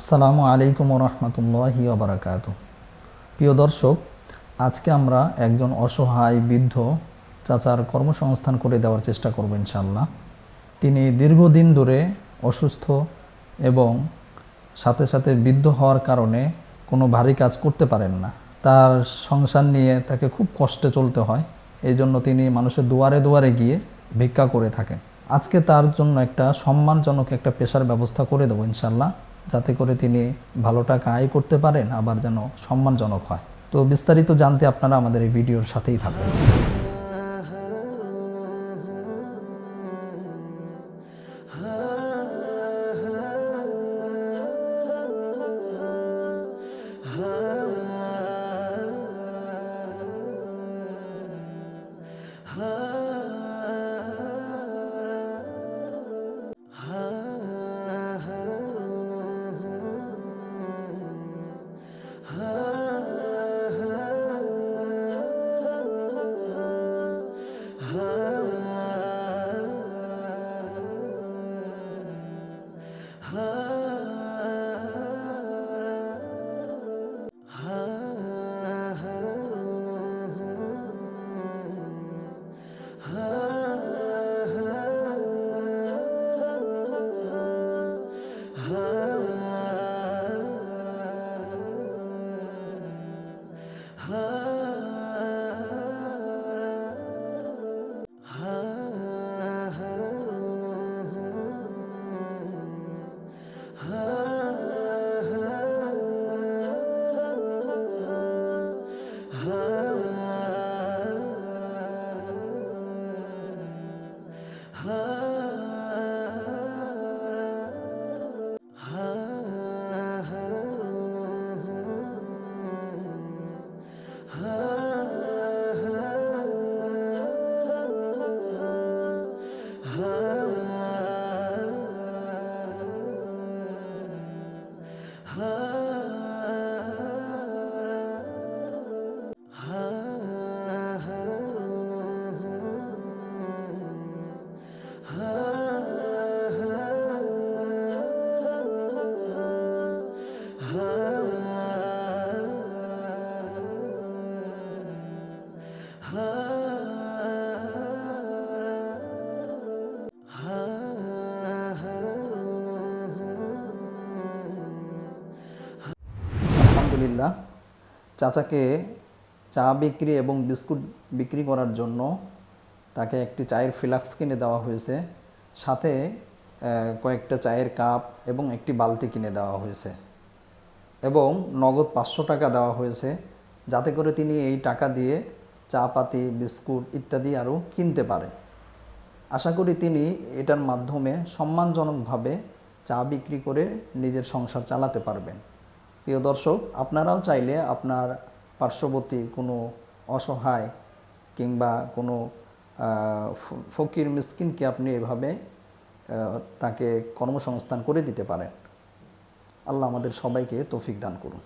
আসসালামু আলাইকুম রহমতুল্লাহি ওবরাকাত। প্রিয় দর্শক, আজকে আমরা একজন অসহায় বৃদ্ধ চাচার কর্মসংস্থান করে দেওয়ার চেষ্টা করব ইনশাল্লাহ তিনি দীর্ঘদিন ধরে অসুস্থ এবং সাথে সাথে বৃদ্ধ হওয়ার কারণে কোনো ভারী কাজ করতে পারেন না। তার সংসার নিয়ে তাকে খুব কষ্টে চলতে হয় এই জন্য তিনি মানুষের দুয়ারে দুয়ারে গিয়ে ভিক্ষা করে থাকেন। আজকে তার জন্য একটা সম্মানজনক একটা পেশার ব্যবস্থা করে দেবো ইনশাল্লাহ যাতে করে তিনি ভালো টাকা আয় করতে পারেন, আবার যেন সম্মানজনক হয়। তো বিস্তারিত জানতে আপনারা আমাদের এই ভিডিওর সাথেই থাকুন। her. আলহামদুলিল্লাহ, চাচাকে চা বিক্রি এবং বিস্কুট বিক্রি করার জন্য তাকে একটি চায়ের ফ্লাক্স কিনে দেওয়া হয়েছে। সাথে কয়েকটা চায়ের কাপ এবং একটি বালতি কিনে দেওয়া হয়েছে এবং নগদ পাঁচশো টাকা দেওয়া হয়েছে যাতে করে তিনি এই টাকা দিয়ে চা পাতি, বিস্কুট ইত্যাদি আরও কিনতে পারে। আশা করি তিনি এটার মাধ্যমে সম্মানজনকভাবে চা বিক্রি করে নিজের সংসার চালাতে পারবেন। প্রিয় দর্শক, আপনারাও চাইলে আপনার পার্শ্ববর্তী কোনো অসহায় কিংবা কোনো ফকির মিসকিনকে আপনি এভাবে তাকে কর্মসংস্থান করে দিতে পারেন। আল্লাহ আমাদের সবাইকে তৌফিক দান করুন।